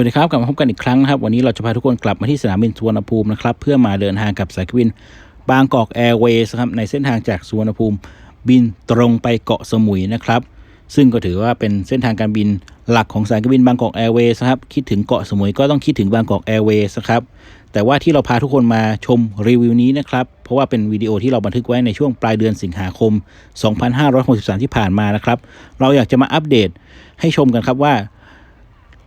สวัสดีครับกลับมาพบกันอีกครั้งนะครับ วันนี้เราจะพาทุกคนกลับมาที่สนามบินสุวรรณภูมินะครับ เพื่อมาเดินทางกับสายการบิน บางกอกแอร์เวย์ครับในเส้นทางจากสุวรรณภูมิ บินตรงไปเกาะสมุยนะครับ ซึ่งก็ถือว่าเป็นเส้นทางการบินหลักของสายการบินบางกอกแอร์เวย์ครับคิดถึงเกาะสมุยก็ต้องคิดถึงบางกอกแอร์เวย์ครับแต่ว่าที่เราพาทุกคนมาชมรีวิวนี้นะครับ เพราะว่าเป็นวิดีโอที่เราบันทึกไว้ในช่วงปลายเดือนสิงหาคม 2563 ที่ผ่านมานะครับ เราอยากจะมาอัปเดตให้ชมกันครับว่า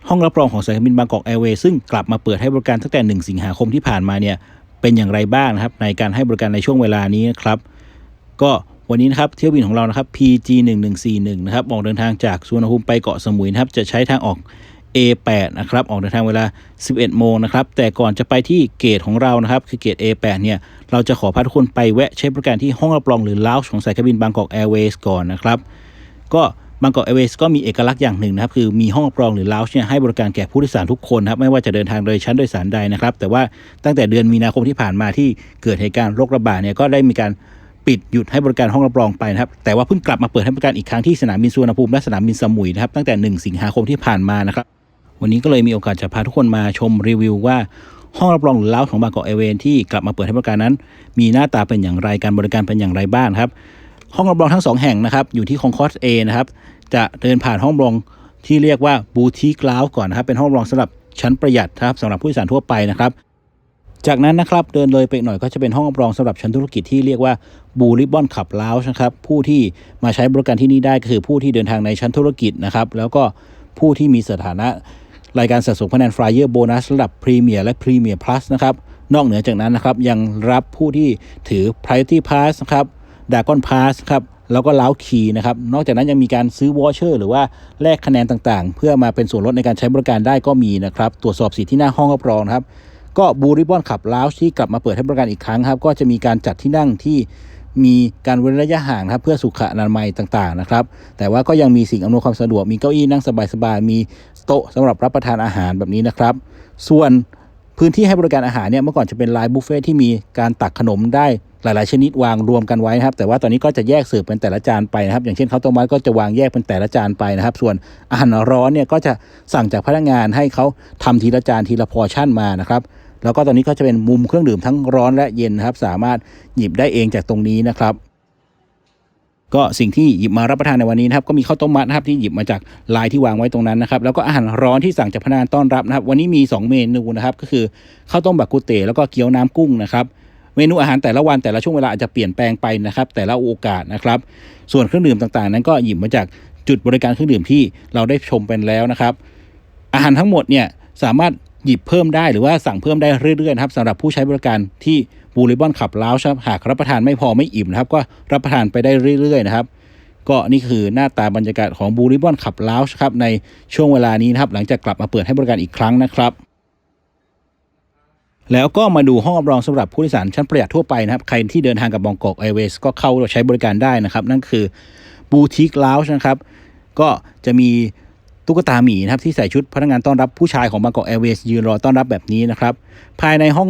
ห้องรับรองของสายการบินบางกอกแอร์เวย์ซึ่งกลับมาเปิดให้บริการตั้งแต่ 1 สิงหาคมที่ผ่านมาเนี่ยเป็นอย่างไรบ้างนะครับในการให้บริการในช่วงเวลานี้นะครับ ก็วันนี้นะครับเที่ยวบินของเรานะครับ PG 1 1 4 1นะครับออกเดินทางจากสุวรรณภูมิไปเกาะสมุยนะครับจะใช้ทางออก A8 นะครับออกเดินทางเวลา 11 โมงนะครับแต่ก่อนจะไปที่เกตของเรานะครับคือเกต A8 เนี่ยเราจะขอพาทุกคนไปแวะใช้บริการที่ห้องรับรองหรือลาวของสายการบินบางกอกแอร์เวย์ก่อนนะครับก็ บางกอกแอร์เวย์ก็มีเอกลักษณ์อย่างหนึ่งนะครับคือมีห้องรับรองหรือลาวเนี่ยให้บริการแก่ผู้โดยสารทุกคนนะครับไม่ว่าจะเดินทางโดยชั้นโดยสารใดนะครับแต่ว่าตั้งแต่เดือนมีนาคมที่ผ่านมาที่เกิดเหตุการณ์โรคระบาดเนี่ยก็ได้มีการปิดหยุดให้บริการห้องรับรองไปนะครับแต่ว่าเพิ่งกลับมาเปิดให้บริการอีกครั้งที่สนามบินสุวรรณภูมิและสนามบินสมุยนะครับตั้งแต่ 1 สิงหาคมที่ผ่านมานะครับวันนี้ก็เลยมีโอกาสจะพาทุกคนมาชมรีวิวว่าห้องรับรองหรือเล้าของบางกอกแอเวย์ที่กลับมาเปิดให้บริการนั้น มีหน้าตาเป็นอย่างไรการบริการเป็นอย่างไรบ้างครับห้องรับรองทั้ง 2 แห่งนะครับอยู่ที่คองคอร์สเนะครับ จะเดินผ่านห้องรองที่เรียกว่าบูติกลาวก่อนนะครับ เป็นห้องรองสำหรับชั้นประหยัดครับสำหรับผู้โดยสารทั่วไปนะครับ จากนั้นนะครับเดินเลยไปหน่อยก็จะเป็นห้องรองสำหรับชั้นธุรกิจที่เรียกว่าบูริบอนขับลาวนะครับ ผู้ที่มาใช้บริการที่นี่ได้ก็คือผู้ที่เดินทางในชั้นธุรกิจนะครับ แล้วก็ผู้ที่มีสถานะรายการสะสมคะแนนฟลายเออร์โบนัสระดับพรีเมียร์และพรีเมียร์พลัสนะครับ นอกเหนือจากนั้นนะครับยังรับผู้ที่ถือ Priority Pass นะครับดากอนพาสครับ แล้วก็ล้าวคีนะครับ นอกจากนั้นยังมีการซื้อวอชเชอร์หรือว่าแลกคะแนนต่างๆ เพื่อมาเป็นส่วนลดในการใช้บริการได้ก็มีนะครับ ตรวจสอบสิทธิที่หน้าห้องรับรองนะครับ ก็บูริบอนขับล้าวที่กลับมาเปิดให้บริการอีกครั้งครับ ก็จะมีการจัดที่นั่งที่มีการเว้นระยะห่างครับเพื่อสุขอนามัยต่างๆนะครับ แต่ว่าก็ยังมีสิ่งอำนวยความสะดวก มีเก้าอี้นั่งสบายๆ มีโต๊ะสำหรับรับประทานอาหารแบบนี้นะครับ ส่วนพื้นที่ให้บริการอาหารเนี่ยเมื่อก่อนจะเป็นไลน์บุฟเฟ่ที่มีการตักขนมได้ หลาย ๆ ชนิดวางรวมกันไว้นะครับ แต่ว่าตอนนี้ก็จะแยกเสิร์ฟเป็นแต่ละจานไปนะครับ อย่างเช่นข้าวต้มมัดก็จะวางแยกเป็นแต่ละจานไปนะครับ ส่วนอาหารร้อนเนี่ยก็จะสั่งจากพนักงานให้เขาทำทีละจานทีละพอชั่นมานะครับแล้วก็ตอนนี้ก็จะเป็นมุมเครื่องดื่มทั้งร้อนและเย็นนะครับ สามารถหยิบได้เองจากตรงนี้นะครับก็สิ่งที่หยิบมารับประทานในวันนี้นะครับก็มีข้าวต้มมัดนะครับที่หยิบมาจากลายที่วางไว้ตรงนั้นนะครับแล้วก็อาหารร้อนที่สั่งจากพนักงานต้อนรับนะครับ วันนี้มี 2 เมนูนะครับ ก็คือข้าวต้มบบกุเตแล้วก็เกี๊ยวน้ำกุ้งนะครับ เมนูอาหารแต่ละวันแต่ละช่วงเวลาอาจจะเปลี่ยนแปลงไปนะครับ แต่ละโอกาสนะครับ ส่วนเครื่องดื่มต่างๆ นั้นก็หยิบมาจากจุดบริการเครื่องดื่มที่เราได้ชมเป็นแล้วนะครับ อาหารทั้งหมดเนี่ยสามารถหยิบเพิ่มได้หรือว่าสั่งเพิ่มได้เรื่อยๆนะครับสำหรับผู้ใช้บริการที่บูริบอนขับล้าวครับหากรับประทานไม่พอไม่อิ่มนะครับ ก็รับประทานไปได้เรื่อยๆนะครับ ก็นี่คือหน้าตาบรรยากาศของบูริบอนขับล้าวครับในช่วงเวลานี้นะครับ หลังจากกลับมาเปิดให้บริการอีกครั้งนะครับ แล้วก็มาดูห้องรับรองสำหรับผู้โดยสารชั้นประหยัดทั่วไปนะครับ ใครที่เดินทางกับบองกอกไอเวสก็เข้าใช้บริการได้นะครับ นั่นคือบูติกลาวนะครับ ก็จะมีตุ๊กตาหมีนะครับที่ใส่ชุดพนักงานต้อนรับผู้ชายของบางกอกแอร์เวย์ยืนรอต้อนรับแบบนี้นะครับ ภายในห้อง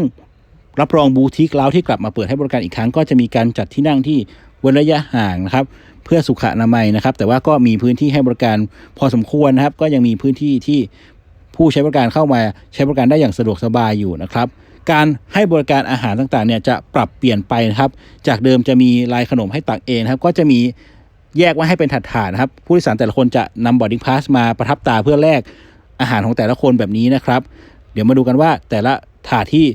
รับรองบูติกลาวที่กลับมาเปิดให้บริการอีกครั้ง ก็จะมีการจัดที่นั่งที่เว้นระยะห่างนะครับ เพื่อสุขอนามัยนะครับ แต่ว่าก็มีพื้นที่ให้บริการพอสมควรนะครับ ก็ยังมีพื้นที่ที่ผู้ใช้บริการเข้ามาใช้บริการได้อย่างสะดวกสบายอยู่นะครับ การให้บริการอาหารต่างๆเนี่ยจะปรับเปลี่ยนไปนะครับ จากเดิมจะมีลายขนมให้ตักเองครับ ก็จะมีแยกไว้ให้เป็นถาดๆนะครับ ผู้โดยสารแต่ละคนจะนำบอร์ดิ้งพาสมาประทับตาเพื่อแลกอาหารของแต่ละคนแบบนี้นะครับ เดี๋ยวมาดูกันว่าแต่ละถาดที่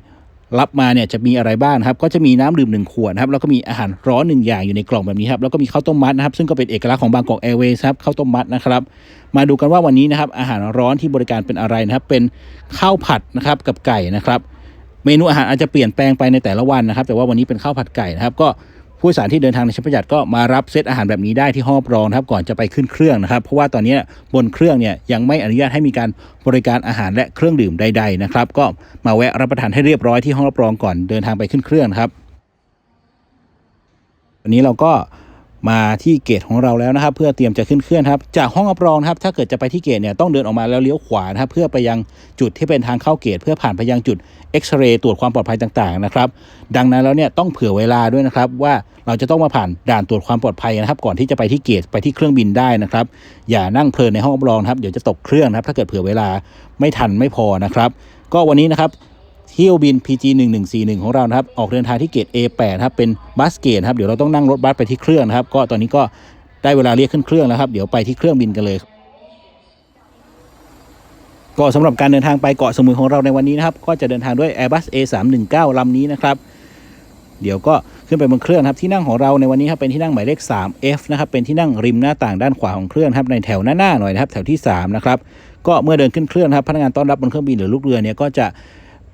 รับมาเนี่ยจะมีอะไรบ้างครับ ก็จะมีน้ำดื่มหนึ่งขวดนะครับแล้วก็มีอาหารร้อนหนึ่งอย่างอยู่ในกล่องแบบนี้ครับแล้วก็มีข้าวต้มมัดนะครับ ซึ่งก็เป็นเอกลักษณ์ของบางกอกแอร์เวย์ครับข้าวต้มมัดนะครับ มาดูกันว่าวันนี้นะครับอาหารร้อนที่บริการเป็นอะไรนะครับ เป็นข้าวผัดนะครับกับไก่นะครับ เมนูอาหารอาจจะเปลี่ยนแปลงไปในแต่ละวันนะครับ แต่ว่าวันนี้เป็นข้าวผัดไก่นะครับ ก็ผู้โดยสารที่เดินทางในชั้นประหยัดก็มารับเซตอาหารแบบนี้ได้ที่ห้องรับรองนะครับก่อนจะไปขึ้นเครื่องนะครับ เพราะว่าตอนนี้บนเครื่องเนี่ยยังไม่อนุญาตให้มีการบริการอาหารและเครื่องดื่มใด ๆ นะครับ ก็มาแวะรับประทานให้เรียบร้อยที่ห้องรับรองก่อนเดินทางไปขึ้นเครื่องนะครับวันนี้เราก็ มาที่เกตของเราแล้วนะครับ เพื่อเตรียมจะขึ้นเครื่องครับจากห้องรับรองนะครับถ้าเกิดจะไปที่เกตเนี่ยต้องเดินออกมาแล้วเลี้ยวขวานะครับเพื่อไปยังจุดที่เป็นทางเข้าเกต เพื่อผ่านไปยังจุดเอ็กซเรย์ตรวจความปลอดภัยต่างๆนะครับดังนั้นแล้วเนี่ยต้องเผื่อเวลาด้วยนะครับว่าเราจะต้องมาผ่านด่านตรวจความปลอดภัยนะครับก่อนที่จะไปที่เกตไปที่เครื่องบินได้นะครับอย่านั่งเพลินในห้องรับรองนครับเดี๋ยวจะตกเครื่องนะครับถ้าเกิดเผื่อเวลาไม่ทันไม่พอนะครับก็วันนี้นะครับ เที่ยวบิน PG 1141ของเรานะครับออกเดินทางที่เกต A8 ครับเป็นบัสเกตครับเดี๋ยวเราต้องนั่งรถบัสไปที่เครื่องนะครับ ก็ตอนนี้ก็ได้เวลาเรียกขึ้นเครื่องแล้วครับ เดี๋ยวไปที่เครื่องบินกันเลยก็สำหรับการเดินทางไปเกาะสมุยของเราในวันนี้นะครับ ก็จะเดินทางด้วย Airbus A319 ลำนี้นะครับ เดี๋ยวก็ขึ้นไปบนเครื่องครับที่นั่งของเราในวันนี้ครับเป็นที่นั่งหมายเลข 3F นะครับเป็นที่นั่งริมหน้าต่างด้านขวาของเครื่องครับในแถวหน้าๆหน่อยนะครับแถวที่3นะครับก็เมื่อเดินขึ้นเครื่องครับพนักงานต้อนรับบนเครื่องบินหรือลูกเรือเนี่ยก็จะ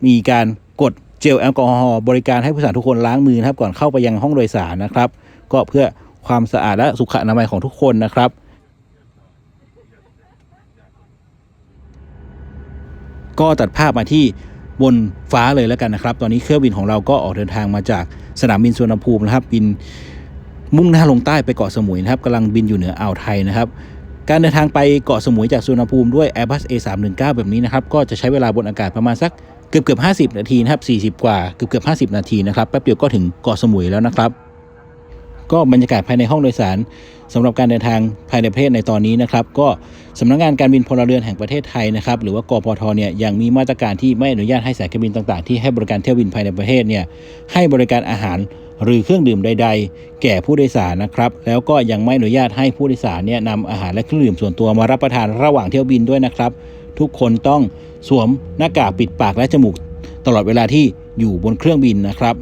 มีการกดเจลแอลกอฮอล์บริการให้ผู้โดยสารทุกคนล้างมือนะครับ ก่อนเข้าไปยังห้องโดยสารนะครับ ก็เพื่อความสะอาดและสุขอนามัยของทุกคนนะครับ ก็ตัดภาพมาที่บนฟ้าเลยแล้วกันนะครับ ตอนนี้เครื่องบินของเราก็ออกเดินทางมาจากสนามบินสุวรรณภูมินะครับ บินมุ่งหน้าลงใต้ไปเกาะสมุยนะครับกำลังบินอยู่เหนืออ่าวไทยนะครับ การเดินทางไปเกาะสมุยจากสุวรรณภูมิด้วย Airbus A319 แบบนี้นะครับ ก็จะใช้เวลาบนอากาศประมาณสัก กือบเกือบ50นาทีนะครับ40กว่าเกือบเกือบ50นาทีนะครับแป๊บเดียวก็ถึงเกาะสมุยแล้วนะครับ ก็บรรยากาศภายในห้องโดยสารสำหรับการเดินทางภายในประเทศในตอนนี้นะครับ ก็สำนักงานการบินพลเรือนแห่งประเทศไทยนะครับหรือว่ากปทเนี่ยยังมีมาตรการที่ไม่อนุญาตให้สายการบินต่างๆ ที่ให้บริการเที่ยวบินภายในประเทศเนี่ยให้บริการอาหารหรือเครื่องดื่มใด ๆ แก่ผู้โดยสารนะครับ แล้วก็ยังไม่อนุญาตให้ผู้โดยสารเนี่ยนำอาหารและเครื่องดื่มส่วนตัวมารับประทานระหว่างเที่ยวบินด้วยนะครับ ทุกคนต้องสวมหน้ากากปิดปากและจมูก ตลอดเวลาที่อยู่บนเครื่องบินนะครับ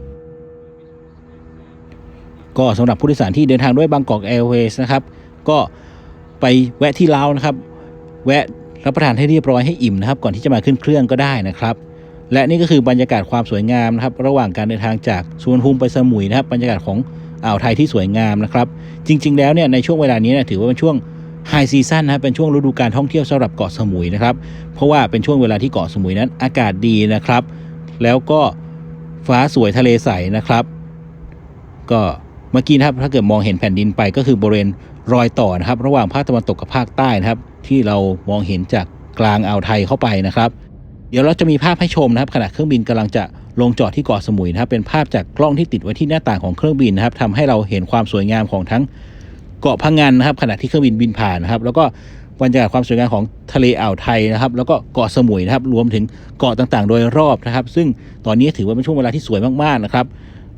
ก็สำหรับผู้โดยสารที่เดินทางด้วยบางกอกแอร์เวย์นะครับ ก็ไปแวะที่ลาวนะครับ แวะรับประทานให้เรียบร้อยให้อิ่มนะครับ ก่อนที่จะมาขึ้นเครื่องก็ได้นะครับและนี่ก็คือบรรยากาศความสวยงามนะครับ ระหว่างการเดินทางจากสุวรรณภูมิไปสมุยนะครับ บรรยากาศของอ่าวไทยที่สวยงามนะครับ จริง ๆ แล้วเนี่ยในช่วงเวลานี้นี่ยถือว่าเป็นช่วง ไฮซีซั่นนะครับเป็นช่วงฤดูการท่องเที่ยวสำหรับเกาะสมุยนะครับเพราะว่าเป็นช่วงเวลาที่เกาะสมุยนั้นอากาศดีนะครับ แล้วก็ฟ้าสวยทะเลใสนะครับ ก็เมื่อกี้นะครับถ้าเกิดมองเห็นแผ่นดินไปก็คือบริเวณรอยต่อนะครับ ระหว่างภาคตะวันตกกับภาคใต้นะครับ ที่เรามองเห็นจากกลางอ่าวไทยเข้าไปนะครับ เดี๋ยวเราจะมีภาพให้ชมนะครับขณะเครื่องบินกำลังจะลงจอดที่เกาะสมุยนะครับ เป็นภาพจากกล้องที่ติดไว้ที่หน้าต่างของเครื่องบินนะครับทำให้เราเห็นความสวยงามของทั้ง เกาะพังงานนะครับ ขณะที่เครื่องบินบินผ่านนะครับ แล้วก็บรรยากาศความสวยงามของทะเลอ่าวไทยนะครับ แล้วก็เกาะสมุยนะครับ รวมถึงเกาะต่างๆ โดยรอบนะครับ ซึ่งตอนนี้ถือว่าเป็นช่วงเวลาที่สวยมากๆนะครับ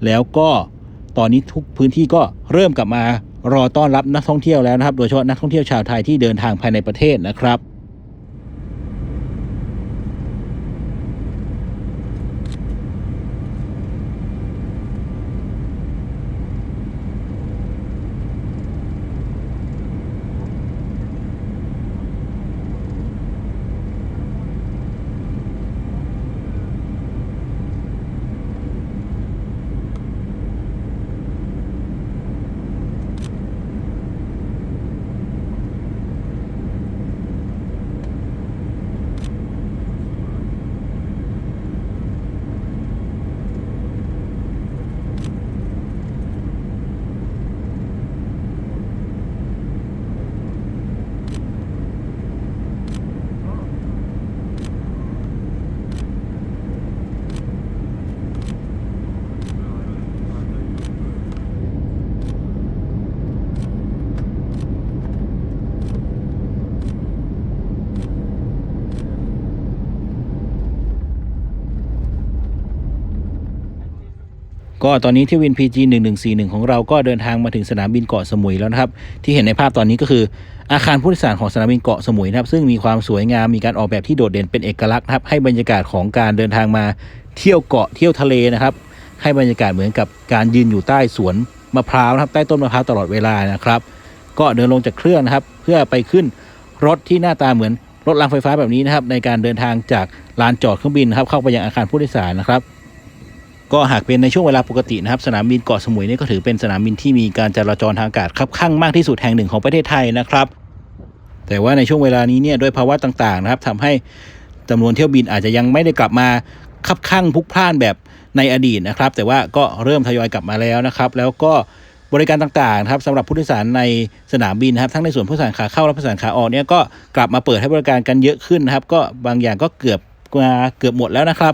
แล้วก็ตอนนี้ทุกพื้นที่ก็เริ่มกลับมารอต้อนรับนักท่องเที่ยวแล้วนะครับ โดยเฉพาะนักท่องเที่ยวชาวไทยที่เดินทางภายในประเทศนะครับ ก็ตอนนี้ที่วิน PG 1141 ของเราก็เดินทางมาถึงสนามบินเกาะสมุยแล้วนะครับ ที่เห็นในภาพตอนนี้ก็คืออาคารผู้โดยสารของสนามบินเกาะสมุยนะครับ ซึ่งมีความสวยงามมีการออกแบบที่โดดเด่นเป็นเอกลักษณ์ครับให้บรรยากาศของการเดินทางมาเที่ยวเกาะเที่ยวทะเลนะครับ ให้บรรยากาศเหมือนกับการยืนอยู่ใต้สวนมะพร้าวนะครับ ใต้ต้นมะพร้าวตลอดเวลานะครับ ก็เดินลงจากเครื่องนะครับ เพื่อไปขึ้นรถที่หน้าตาเหมือนรถรางไฟฟ้าแบบนี้นะครับในการเดินทางจากลานจอดเครื่องบินนะครับเข้าไปยังอาคารผู้โดยสารนะครับ ก็หากเป็นในช่วงเวลาปกตินะครับสนามบินเกาะสมุยนี่ก็ถือเป็นสนามบินที่มีการจราจรทางอากาศคับข้างมากที่สุดแห่งหนึ่งของประเทศไทยนะครับ แต่ว่าในช่วงเวลานี้เนี่ยด้วยภาวะต่างๆนะครับทำให้จำนวนเที่ยวบินอาจจะยังไม่ได้กลับมาคับข้างพลุกพล่านแบบในอดีตนะครับ แต่ว่าก็เริ่มทยอยกลับมาแล้วนะครับ แล้วก็บริการต่างๆครับสำหรับผู้โดยสารในสนามบินครับทั้งในส่วนผู้โดยสารขาเข้าและผู้โดยสารขาออกเนี่ยก็กลับมาเปิดให้บริการกันเยอะขึ้นนะครับ ก็บางอย่างก็เกือบมาเกือบหมดแล้วนะครับ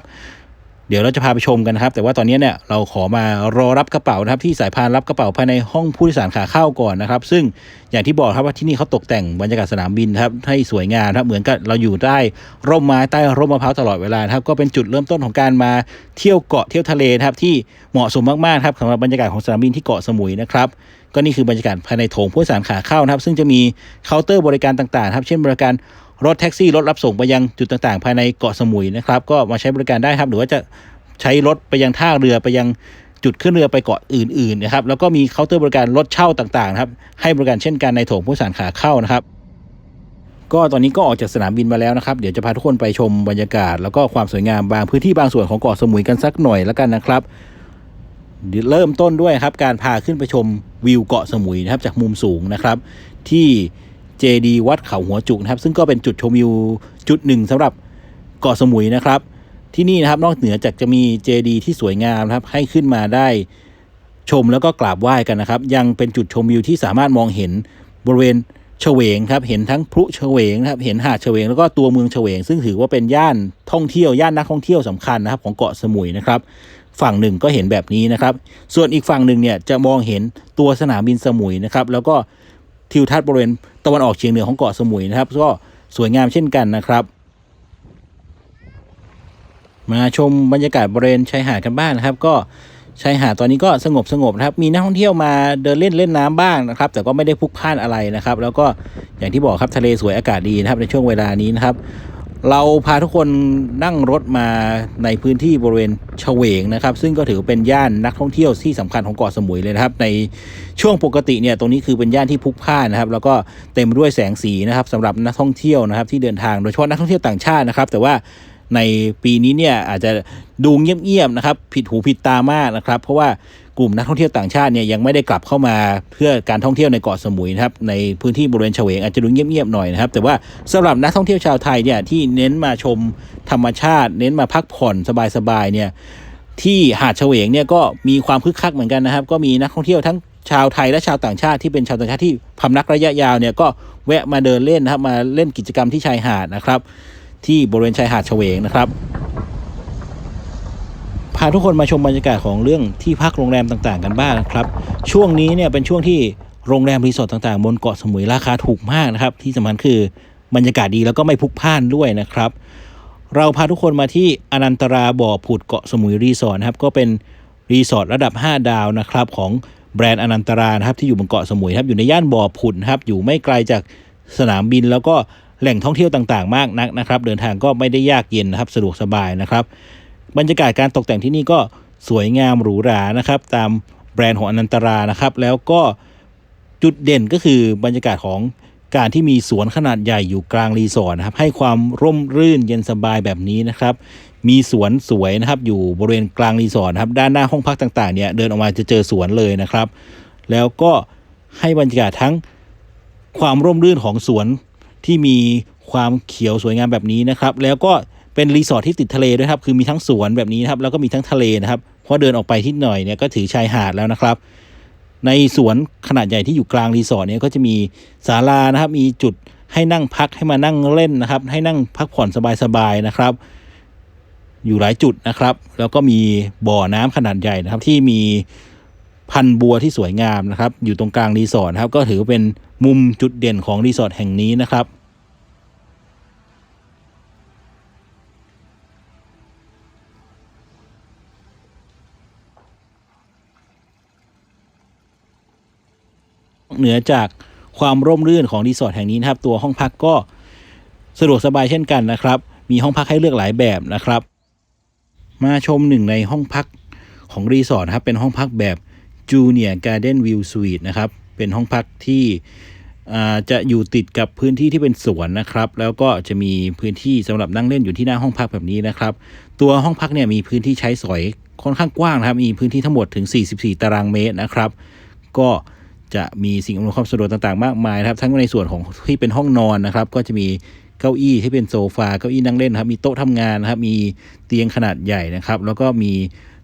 เดี๋ยวเราจะพาไปชมกันนะครับ แต่ว่าตอนนี้เนี่ยเราขอมารอรับกระเป๋านะครับที่สายพานรับกระเป๋าภายในห้องผู้โดยสารขาเข้าก่อนนะครับ ซึ่งอย่างที่บอกครับว่าที่นี่เขาตกแต่งบรรยากาศสนามบินครับให้สวยงามครับเหมือนกับเราอยู่ใต้ร่มไม้ใต้ร่มมะพร้าวตลอดเวลาครับก็เป็นจุดเริ่มต้นของการมาเที่ยวเกาะเที่ยวทะเลครับที่เหมาะสมมากๆครับสำหรับบรรยากาศของสนามบินที่เกาะสมุยนะครับก็นี่คือบรรยากาศภายในโถงผู้โดยสารขาเข้านะครับ ซึ่งจะมีเคาน์เตอร์บริการต่างๆครับเช่นบริการ รถแท็กซี่รถรับส่งไปยังจุดต่างๆ ภายในเกาะสมุยนะครับ ก็มาใช้บริการได้ครับ หรือว่าจะใช้รถไปยังท่าเรือไปยังจุดขึ้นเรือไปเกาะอื่นๆนะครับแล้วก็มีเคาน์เตอร์บริการรถเช่าต่างๆครับให้บริการเช่นกันในโถงผู้สารขาเข้านะครับ ก็ตอนนี้ก็ออกจากสนามบินมาแล้วนะครับ เดี๋ยวจะพาทุกคนไปชมบรรยากาศ แล้วก็ความสวยงามบางพื้นที่บางส่วนของเกาะสมุยกันสักหน่อยแล้วกันนะครับเริ่มต้นด้วยครับการพาขึ้นไปชมวิวเกาะสมุยนะครับจากมุมสูงนะครับ ที่ เจดีวัดเขาหัวจุกนะครับ ซึ่งก็เป็นจุดชมวิวจุดหนึ่งสำหรับเกาะสมุยนะครับ ที่นี่นะครับนอกเหนือจากจะมีเจดีที่สวยงามนะครับ ให้ขึ้นมาได้ชมแล้วก็กราบไหว้กันนะครับ ยังเป็นจุดชมวิวที่สามารถมองเห็นบริเวณเฉวงครับ เห็นทั้งพลุเฉวงนะครับ เห็นหาดเฉวงแล้วก็ตัวเมืองเฉวง ซึ่งถือว่าเป็นย่านท่องเที่ยว ย่านนักท่องเที่ยวสำคัญนะครับ ของเกาะสมุยนะครับ ฝั่งหนึ่งก็เห็นแบบนี้นะครับ ส่วนอีกฝั่งหนึ่งเนี่ยจะมองเห็นตัวสนามบินสมุยนะครับ แล้วก็ ทิวทัศน์บริเวณตะวันออกเฉียงเหนือของเกาะสมุยนะครับ ก็สวยงามเช่นกันนะครับ มาชมบรรยากาศบริเวณชายหาดกันบ้างนะครับ ก็ชายหาดตอนนี้ก็สงบสงบนะครับ มีนักท่องเที่ยวมาเดินเล่นเล่นน้ำบ้างนะครับ แต่ก็ไม่ได้พลุกพล่านอะไรนะครับ แล้วก็อย่างที่บอกครับทะเลสวยอากาศดีนะครับในช่วงเวลานี้นะครับ เราพาทุกคนนั่งรถมาในพื้นที่บริเวณเฉวงนะครับ ซึ่งก็ถือเป็นย่านนักท่องเที่ยวที่สำคัญของเกาะสมุยเลยนะครับ ในช่วงปกติเนี่ยตรงนี้คือเป็นย่านที่พลุกพล่านนะครับ แล้วก็เต็มไปด้วยแสงสีนะครับสำหรับนักท่องเที่ยวนะครับ ที่เดินทางโดยเฉพาะนักท่องเที่ยวต่างชาตินะครับ แต่ว่า ในปีนี้เนี่ยอาจจะดูเงียบๆนะครับผิดหูผิดตามากนะครับ เพราะว่ากลุ่มนักท่องเที่ยวต่างชาติเนี่ยยังไม่ได้กลับเข้ามาเพื่อการท่องเที่ยวในเกาะสมุยนะครับในพื้นที่บริเวณเฉวงอาจจะดูเงียบๆหน่อยนะครับ แต่ว่าสำหรับนักท่องเที่ยวชาวไทยเนี่ยที่เน้นมาชมธรรมชาติ เน้นมาพักผ่อนสบายๆเนี่ยที่หาดเฉวงเนี่ยก็มีความคึกคักเหมือนกันนะครับ ก็มีนักท่องเที่ยวทั้งชาวไทยและชาวต่างชาติที่เป็นชาวต่างชาติที่พำนักระยะยาวเนี่ยก็แวะมาเดินเล่นนะครับมาเล่นกิจกรรมที่ชายหาดนะครับ ที่บริเวณชายหาดเฉวงนะครับ พาทุกคนมาชมบรรยากาศของเรื่องที่พักโรงแรมต่างๆ กันบ้างนะครับ ช่วงนี้เนี่ยเป็นช่วงที่โรงแรมรีสอร์ทต่างๆ บนเกาะสมุยราคาถูกมากนะครับ ที่สำคัญคือบรรยากาศดีแล้วก็ไม่พลุกพล่านด้วยนะครับ เราพาทุกคนมาที่อนันตราบ่อผุดเกาะสมุยรีสอร์ทนะครับก็เป็นรีสอร์ทระดับ 5 ดาวนะครับของแบรนด์อนันตรานะครับที่อยู่บนเกาะสมุยครับอยู่ในย่านบ่อผุดครับอยู่ไม่ไกลจากสนามบินแล้วก็ แหล่งท่องเที่ยวต่างๆ มากนักนะครับ เดินทางก็ไม่ได้ยากเย็นนะครับ สะดวกสบายนะครับ บรรยากาศการตกแต่งที่นี่ก็สวยงามหรูหรานะครับ ตามแบรนด์ของอนันตรานะครับ แล้วก็จุดเด่นก็คือบรรยากาศของการที่มีสวนขนาดใหญ่อยู่กลางรีสอร์ทนะครับ ให้ความร่มรื่นเย็นสบายแบบนี้นะครับ มีสวนสวยนะครับ อยู่บริเวณกลางรีสอร์ทครับด้านหน้าห้องพักต่างๆเนี่ยเดินออกมาจะเจอสวนเลยนะครับ แล้วก็ให้บรรยากาศทั้งความร่มรื่นของสวน ที่มีความเขียวสวยงามแบบนี้นะครับ แล้วก็เป็นรีสอร์ทที่ติดทะเลด้วยครับ คือมีทั้งสวนแบบนี้นะครับ แล้วก็มีทั้งทะเลนะครับ พอเดินออกไปที่หน่อยเนี่ยก็ถือชายหาดแล้วนะครับ ในสวนขนาดใหญ่ที่อยู่กลางรีสอร์ทเนี่ยก็จะมีศาลานะครับ มีจุดให้นั่งพักให้มานั่งเล่นนะครับ ให้นั่งพักผ่อนสบายๆนะครับ อยู่หลายจุดนะครับ แล้วก็มีบ่อน้ำขนาดใหญ่นะครับ ที่มี พันบัวที่สวยงามนะครับอยู่ตรงกลางรีสอร์ทครับก็ถือเป็นมุมจุดเด่นของรีสอร์ทแห่งนี้นะครับเหนือจากความร่มรื่นของรีสอร์ทแห่งนี้นะครับ ตัวห้องพักก็สะดวกสบายเช่นกันนะครับ มีห้องพักให้เลือกหลายแบบนะครับ มาชมหนึ่งในห้องพักของรีสอร์ทนะครับเป็นห้องพักแบบ Junior Garden View Suite นะครับ เป็นห้องพักที่จะอยู่ติดกับพื้นที่ที่เป็นสวนนะครับ แล้วก็จะมีพื้นที่สำหรับนั่งเล่นอยู่ที่หน้าห้องพักแบบนี้นะครับ ตัวห้องพักเนี่ยมีพื้นที่ใช้สอยค่อนข้างกว้างนะครับ มีพื้นที่ทั้งหมดถึง 44 ตารางเมตรนะครับ ก็จะมีสิ่งอำนวยความสะดวกต่างๆ มากมายนะครับ ทั้งในส่วนของที่เป็นห้องนอนนะครับ ก็จะมีเก้าอี้ที่เป็นโซฟา เก้าอี้นั่งเล่นครับ มีโต๊ะทำงานนะครับ มีเตียงขนาดใหญ่นะครับ แล้วก็มี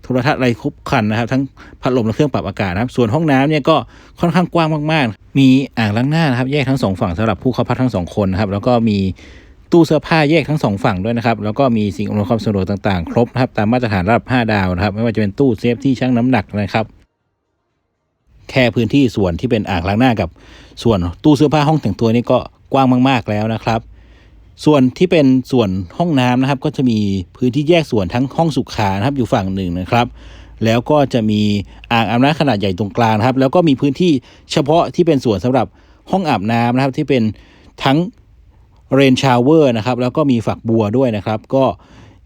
โทรทัศน์อะไรครบครันนะครับ ทั้งพัดลมและเครื่องปรับอากาศนะครับ ส่วนห้องน้ำเนี่ยก็ค่อนข้างกว้างมากๆ มีอ่างล้างหน้านะครับ แยกทั้งสองฝั่งสำหรับผู้เข้าพักทั้งสองคนนะครับ แล้วก็มีตู้เสื้อผ้าแยกทั้งสองฝั่งด้วยนะครับ แล้วก็มีสิ่งอำนวยความสะดวกต่างๆ ครบนะครับ ตามมาตรฐานระดับ 5 ดาวนะครับ ไม่ว่าจะเป็นตู้เซฟที่ชั่งน้ำหนักนะครับ แค่พื้นที่ส่วนที่เป็นอ่างล้างหน้ากับ ส่วนตู้เสื้อผ้าห้องแต่งตัวนี่ก็กว้างมาก ๆแล้วนะครับ ส่วนที่เป็นส่วนห้องน้ำนะครับ ก็จะมีพื้นที่แยกส่วนทั้งห้องสุขานะครับ อยู่ฝั่งหนึ่งนะครับ แล้วก็จะมีอ่างอาบน้ำขนาดใหญ่ตรงกลางครับ แล้วก็มีพื้นที่เฉพาะที่เป็นส่วนสำหรับห้องอาบน้ำนะครับ ที่เป็นทั้งเรนชาวเวอร์นะครับ แล้วก็มีฝักบัวด้วยนะครับ ก็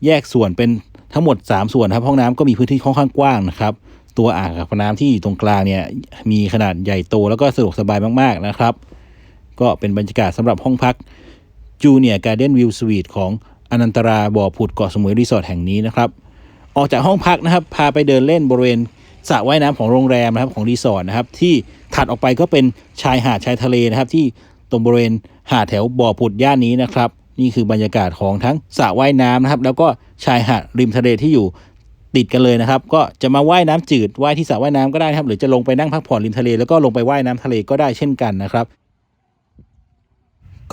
แยกส่วนเป็นทั้งหมด 3 ส่วนครับ ห้องน้ำก็มีพื้นที่ค่อนข้างกว้างนะครับ ตัวอ่างอาบน้ำที่อยู่ตรงกลางเนี่ยมีขนาดใหญ่โตแล้วก็สะดวกสบายมากๆนะครับ ก็เป็นบรรยากาศสำหรับห้องพัก จูเนียร์การ์เด้นวิวสวีทของอนันตราบ่อผุดเกาะสมุยรีสอร์ทแห่งนี้นะครับ ออกจากห้องพักนะครับ พาไปเดินเล่นบริเวณสระว่ายน้ำของโรงแรมนะครับของรีสอร์ทนะครับ ที่ถัดออกไปก็เป็นชายหาดชายทะเลนะครับ ที่ตรงบริเวณหาดแถวบ่อผุดย่านนี้นะครับ นี่คือบรรยากาศของทั้งสระว่ายน้ำนะครับ แล้วก็ชายหาดริมทะเลที่อยู่ติดกันเลยนะครับ ก็จะมาว่ายน้ำจืดว่ายที่สระว่ายน้ำก็ได้นะครับ หรือจะลงไปนั่งพักผ่อนริมทะเลแล้วก็ลงไปว่ายน้ำทะเลก็ได้เช่นกันนะครับ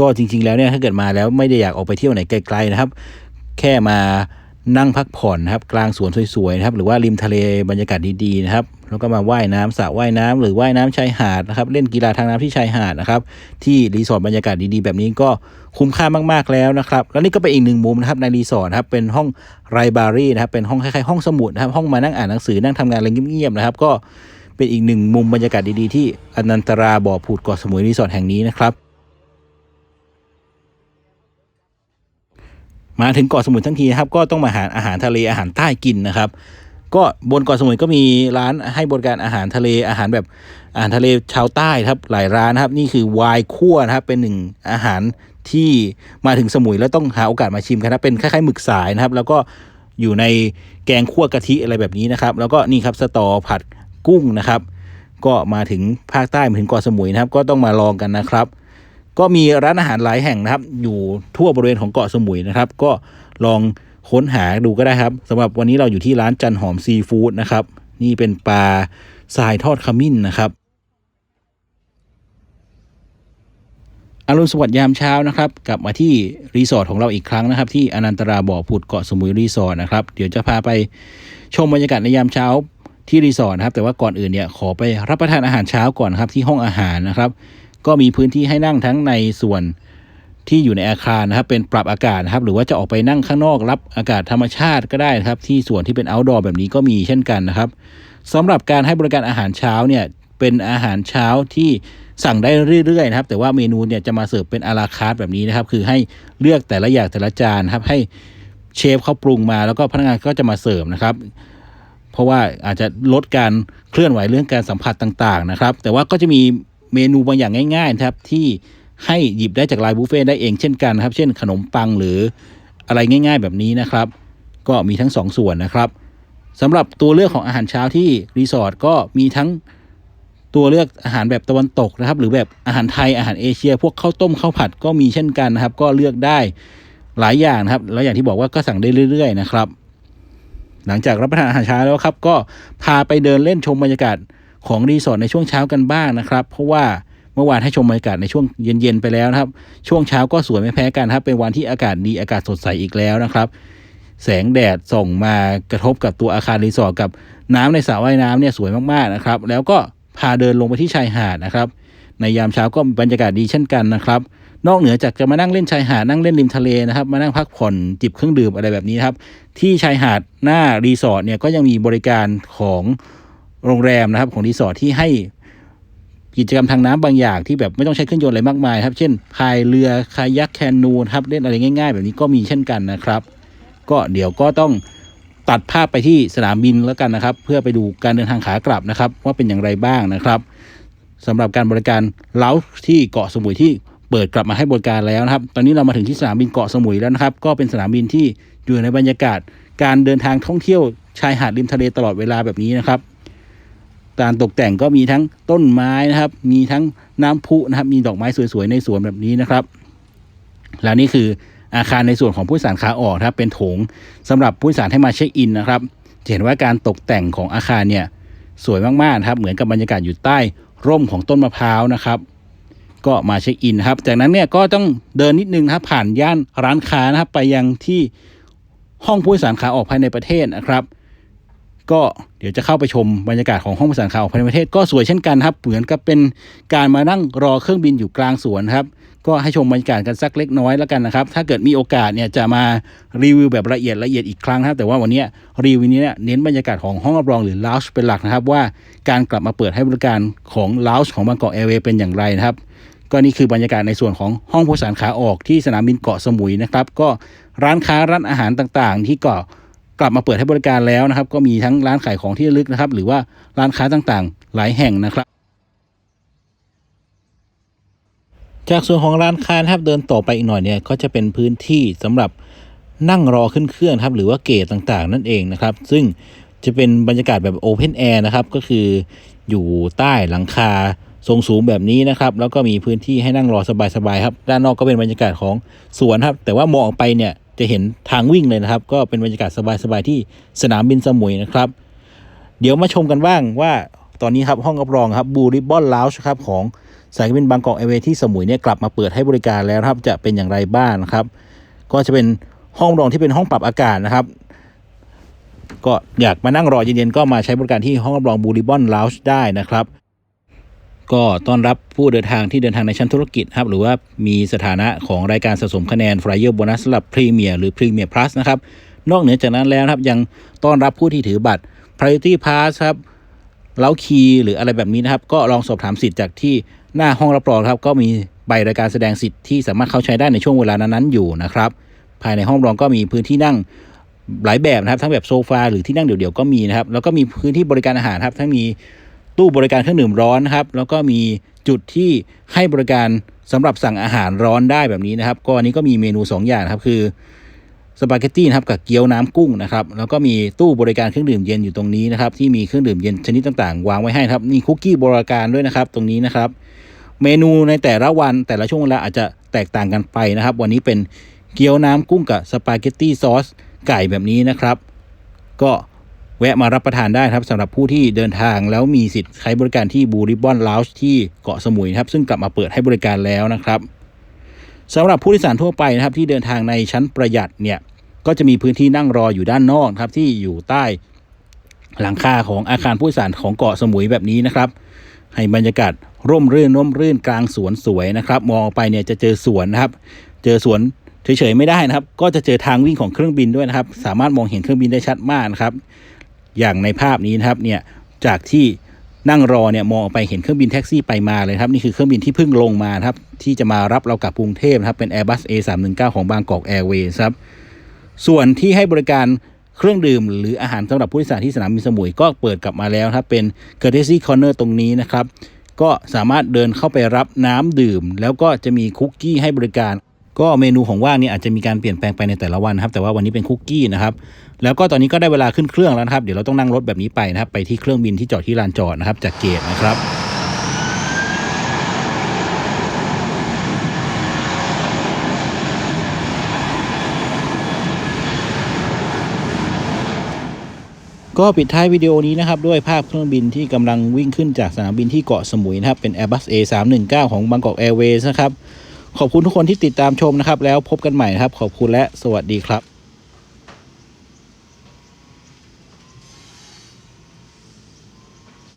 ก็จริง ๆ แล้วเนี่ยถ้าเกิดมาแล้วไม่ได้อยากออกไปเที่ยวไหนไกลๆนะครับ แค่มานั่งพักผ่อนนะครับ กลางสวนสวยๆนะครับ หรือว่าริมทะเลบรรยากาศดีๆนะครับ แล้วก็มาว่ายน้ำสระว่ายน้ำหรือว่ายน้ำชายหาดนะครับ เล่นกีฬาทางน้ำที่ชายหาดนะครับ ที่รีสอร์ทบรรยากาศดีๆ แบบนี้ก็คุ้มค่ามากๆแล้วนะครับ แล้วนี่ก็เป็นอีกหนึ่งมุมนะครับในรีสอร์ทนะครับเป็นห้องไรบารีนะครับ เป็นห้องคล้ายๆห้องสมุดนะครับ ห้องมานั่งอ่านหนังสือนั่งทำงานอะไรเงียบๆนะครับ ก็เป็นอีกหนึ่งมุมบรรยากาศดีๆ ที่อนันตราบ่อผุดเกาะสมุยรีสอร์ทแห่งนี้นะครับ มาถึงเกาะสมุยทั้งทีนะครับ ก็ต้องมาหาอาหารทะเลอาหารใต้กินนะครับ ก็บนเกาะสมุยก็มีร้านให้บริการอาหารทะเลอาหารแบบอาหารทะเลชาวใต้ครับหลายร้านนะครับ นี่คือวายคั่วนะครับ เป็นหนึ่งอาหารที่มาถึงสมุยแล้วต้องหาโอกาสมาชิมกันนะเป็นคล้ายๆหมึกสายนะครับ แล้วก็อยู่ในแกงคั่วกะทิอะไรแบบนี้นะครับ แล้วก็นี่ครับสตอผัดกุ้งนะครับ ก็มาถึงภาคใต้มาถึงเกาะสมุยนะครับ ก็ต้องมาลองกันนะครับ ก็มีร้านอาหารหลายแห่งนะครับ อยู่ทั่วบริเวณของเกาะสมุยนะครับ ก็ลองค้นหาดูก็ได้ครับสำหรับวันนี้เราอยู่ที่ร้านจันหอมซีฟู้ดนะครับ นี่เป็นปลาทรายทอดขมิ้นนะครับอรุณสวัสดิ์ยามเช้านะครับกลับมาที่รีสอร์ทของเราอีกครั้งนะครับ ที่อนันตราบ่อผุดเกาะสมุยรีสอร์ทนะครับเดี๋ยวจะพาไปชมบรรยากาศในยามเช้าที่รีสอร์ทนะครับแต่ว่าก่อนอื่นเนี่ยขอไปรับประทานอาหารเช้าก่อนครับที่ห้องอาหารนะครับ ก็มีพื้นที่ให้นั่งทั้งในส่วนที่อยู่ในอาคารนะครับ เป็นปรับอากาศนะครับ หรือว่าจะออกไปนั่งข้างนอกรับอากาศธรรมชาติก็ได้นะครับ ที่ส่วนที่เป็น outdoor แบบนี้ก็มีเช่นกันนะครับสำหรับการให้บริการอาหารเช้าเนี่ยเป็นอาหารเช้าที่สั่งได้เรื่อยๆนะครับ แต่ว่าเมนูเนี่ยจะมาเสิร์ฟเป็นอาราคาร์ทแบบนี้นะครับ คือให้เลือกแต่ละอย่างแต่ละจานครับ ให้เชฟเขาปรุงมาแล้วก็พนักงานก็จะมาเสิร์ฟนะครับ เพราะว่าอาจจะลดการเคลื่อนไหวเรื่องการสัมผัสต่างๆนะครับ แต่ว่าก็จะมี เมนูบางอย่างง่ายๆนะครับที่ให้หยิบได้จากไลน์บุฟเฟ่ได้เองเช่นกันนะครับ เช่นขนมปังหรืออะไรง่าย ๆ แบบนี้นะครับ ก็มีทั้งสองส่วนนะครับสำหรับตัวเลือกของอาหารเช้าที่รีสอร์ทก็มีทั้งตัวเลือกอาหารแบบตะวันตกนะครับ หรือแบบอาหารไทยอาหารเอเชีย พวกข้าวต้มข้าวผัดก็มีเช่นกันนะครับ ก็เลือกได้หลายอย่างนะครับ แล้วอย่างที่บอกว่าก็สั่งได้เรื่อย ๆ นะครับ หลังจากรับประทานอาหารเช้าแล้วครับ ก็พาไปเดินเล่นชมบรรยากาศ ของรีสอร์ทในช่วงเช้ากันบ้างนะครับ เพราะว่าเมื่อวานให้ชมบรรยากาศในช่วงเย็นๆไปแล้วนะครับ ช่วงเช้าก็สวยไม่แพ้กันครับ เป็นวันที่อากาศดีอากาศสดใสอีกแล้วนะครับ แสงแดดส่องมากระทบกับตัวอาคารรีสอร์ทกับน้ำในสระว่ายน้ำเนี่ยสวยมากๆนะครับ แล้วก็พาเดินลงไปที่ชายหาดนะครับ ในยามเช้าก็บรรยากาศดีเช่นกันนะครับนอกเหนือจากจะมานั่งเล่นชายหาดนั่งเล่นริมทะเลนะครับ มานั่งพักผ่อนจิบเครื่องดื่มอะไรแบบนี้ครับ ที่ชายหาดหน้ารีสอร์ทเนี่ยก็ยังมีบริการของ โรงแรมนะครับ ของรีสอร์ทที่ให้กิจกรรมทางน้ำบางอย่างที่แบบไม่ต้องใช้เครื่องยนต์อะไรมากมายครับ เช่นพายเรือคายักแคนูนะครับเล่นอะไรง่าย ๆ แบบนี้ก็มีเช่นกันนะครับ ก็เดี๋ยวก็ต้องตัดภาพไปที่สนามบินแล้วกันนะครับ เพื่อไปดูการเดินทางขากลับนะครับ ว่าเป็นอย่างไรบ้างนะครับสำหรับการบริการเล้าที่เกาะสมุยที่เปิดกลับมาให้บริการแล้วนะครับ ตอนนี้เรามาถึงที่สนามบินเกาะสมุยแล้วนะครับ ก็เป็นสนามบินที่อยู่ในบรรยากาศ การเดินทางท่องเที่ยวชายหาดริมทะเลตลอดเวลาแบบนี้นะครับ การตกแต่งก็มีทั้งต้นไม้นะครับ มีทั้งน้ำพุนะครับ มีดอกไม้สวยๆในสวนแบบนี้นะครับ แล้วนี่คืออาคารในส่วนของผู้โดยสารขาออกนะครับเป็นโถงสำหรับผู้โดยสารให้มาเช็คอินนะครับจะเห็นว่าการตกแต่งของอาคารเนี่ยสวยมากๆนะครับ เหมือนกับบรรยากาศอยู่ใต้ร่มของต้นมะพร้าวนะครับ ก็มาเช็คอินครับ จากนั้นเนี่ยก็ต้องเดินนิดนึงนะครับผ่านย่านร้านค้านะครับ ไปยังที่ห้องผู้โดยสารขาออกภายในประเทศนะครับ ก็เดี๋ยวจะเข้าไปชมบรรยากาศของห้องผู้โดยสารขาออกภายในประเทศก็สวยเช่นกันครับ เหมือนกับเป็นการมานั่งรอเครื่องบินอยู่กลางสวนครับ ก็ให้ชมบรรยากาศกันสักเล็กน้อยแล้วกันนะครับ ถ้าเกิดมีโอกาสเนี่ยจะมารีวิวแบบละเอียดละเอียดอีกครั้งนะครับ แต่ว่าวันนี้รีวิวนี้เนี่ยเน้นบรรยากาศของห้องรับรองหรือล o ว g e เป็นหลักนะครับ ว่าการกลับมาเปิดให้บริการของล o ว g e ของบางกอกแอร์เวย์เป็นอย่างไรนะครับก็นี่คือบรรยากาศในส่วนของห้องผู้สารขาออกที่สนามบินเกาะสมุยนะครับ ก็ร้านค้าร้านอาหารต่างๆ ที่เก็ กลับมาเปิดให้บริการแล้วนะครับ ก็มีทั้งร้านขายของที่ระลึกนะครับ หรือว่าร้านค้าต่างๆ หลายแห่งนะครับ จากส่วนของร้านค้านะครับเดินต่อไปอีกหน่อยเนี่ยก็จะเป็นพื้นที่สำหรับนั่งรอขึ้นเครื่องครับหรือว่าเกตต่างๆ นั่นเองนะครับ ซึ่งจะเป็นบรรยากาศแบบโอเพนแอร์นะครับ ก็คืออยู่ใต้หลังคาทรงสูงแบบนี้นะครับ แล้วก็มีพื้นที่ให้นั่งรอสบายๆครับ ด้านนอกก็เป็นบรรยากาศของสวนครับ แต่ว่ามองออกไปเนี่ย จะเห็นทางวิ่งเลยนะครับ ก็เป็นบรรยากาศสบายๆที่สนามบินสมุยนะครับ เดี๋ยวมาชมกันบ้างว่าตอนนี้ครับห้องรับรองครับบูริบอนลาวช์ครับของสายการบินบางกอกแอร์เวย์ที่สมุยเนี่ยกลับมาเปิดให้บริการแล้วครับจะเป็นอย่างไรบ้างนะครับ ก็จะเป็นห้องรับรองที่เป็นห้องปรับอากาศนะครับ ก็อยากมานั่งรอเย็นๆก็มาใช้บริการที่ห้องรับรองบูริบอนลาวช์ได้นะครับ ก็ต้อนรับผู้เดินทางที่เดินทางในชั้นธุรกิจครับหรือว่ามีสถานะของรายการสะสมคะแนน Flyer Bonus สำหรับพรีเมียร์หรือ Premier Plus นะครับนอกเหนือจากนั้นแล้วครับยังต้อนรับผู้ที่ถือบัตร Priority Pass ครับเล้าคีหรืออะไรแบบนี้นะครับ ก็ลองสอบถามสิทธิ์จากที่หน้าห้องรับรองครับ ก็มีใบรายการแสดงสิทธิ์ที่สามารถเข้าใช้ได้ในช่วงเวลานั้นๆอยู่นะครับ ภายในห้องรับรองก็มีพื้นที่นั่งหลายแบบนะครับ ทั้งแบบโซฟาหรือที่นั่งเดี่ยวๆก็มีนะครับ แล้วก็มีพื้นที่บริการอาหารครับทั้งมี ตู้บริการเครื่องดื่มร้อนนะครับ แล้วก็มีจุดที่ให้บริการสำหรับสั่งอาหารร้อนได้แบบนี้นะครับ ก็อันนี้ก็มีเมนู 2 อย่างครับ คือสปาเกตตี้นะครับกับเกี๊ยวน้ำกุ้งนะครับ แล้วก็มีตู้บริการเครื่องดื่มเย็นอยู่ตรงนี้นะครับ ที่มีเครื่องดื่มเย็นชนิดต่างๆ วางไว้ให้ครับมีคุกกี้บริการด้วยนะครับ ตรงนี้นะครับ เมนูในแต่ละวันแต่ละช่วงเวลาอาจจะแตกต่างกันไปนะครับ วันนี้เป็นเกี๊ยวน้ำกุ้งกับสปาเกตตี้ซอสไก่แบบนี้นะครับ ก็ แวะมารับประทานได้ครับสำหรับผู้ที่เดินทางแล้วมีสิทธิ์ใช้บริการที่บูริบอนลาวช์ที่เกาะสมุยครับซึ่งกลับมาเปิดให้บริการแล้วนะครับสำหรับผู้โดยสารทั่วไปนะครับที่เดินทางในชั้นประหยัดเนี่ยก็จะมีพื้นที่นั่งรออยู่ด้านนอกครับที่อยู่ใต้หลังคาของอาคารผู้โดยสารของเกาะสมุยแบบนี้นะครับ ให้บรรยากาศร่มรื่นร่มรื่นกลางสวนสวยนะครับ มองไปเนี่ยจะเจอสวนนะครับ เจอสวนเฉยๆไม่ได้นะครับ ก็จะเจอทางวิ่งของเครื่องบินด้วยนะครับ สามารถมองเห็นเครื่องบินได้ชัดมากนะครับ อย่างในภาพนี้นะครับเนี่ยจากที่นั่งรอเนี่ยมองไปเห็นเครื่องบินแท็กซี่ไปมาเลยครับนี่คือเครื่องบินที่เพิ่งลงมาครับที่จะมารับเรากลับกรุงเทพครับเป็น Airbus A319 ของบางกอกแอร์เวย์ครับส่วนที่ให้บริการเครื่องดื่มหรืออาหารสำหรับผู้โดยสารที่สนามบินสมุยก็เปิดกลับมาแล้วครับเป็น Courtesy Corner ตรงนี้นะครับ ก็สามารถเดินเข้าไปรับน้ำดื่ม แล้วก็จะมีคุกกี้ให้บริการ ก็เมนูของว่างเนี่ยอาจจะมีการเปลี่ยนแปลงไปในแต่ละวันนะครับแต่ว่าวันนี้เป็นคุกกี้นะครับแล้วก็ตอนนี้ก็ได้เวลาขึ้นเครื่องแล้วนะครับ เดี๋ยวเราต้องนั่งรถแบบนี้ไปนะครับไปที่เครื่องบินที่จอดที่ลานจอดนะครับ จากเกตนะครับก็ปิดท้ายวิดีโอนี้นะครับ ด้วยภาพเครื่องบินที่กำลังวิ่งขึ้นจากสนามบินที่เกาะสมุยนะครับ เป็น Airbus A319 ของบางกอกแอร์เวย์นะครับ ขอบคุณทุกคนที่ติดตามชมนะครับ แล้วพบกันใหม่นะครับ ขอบคุณและสวัสดีครับ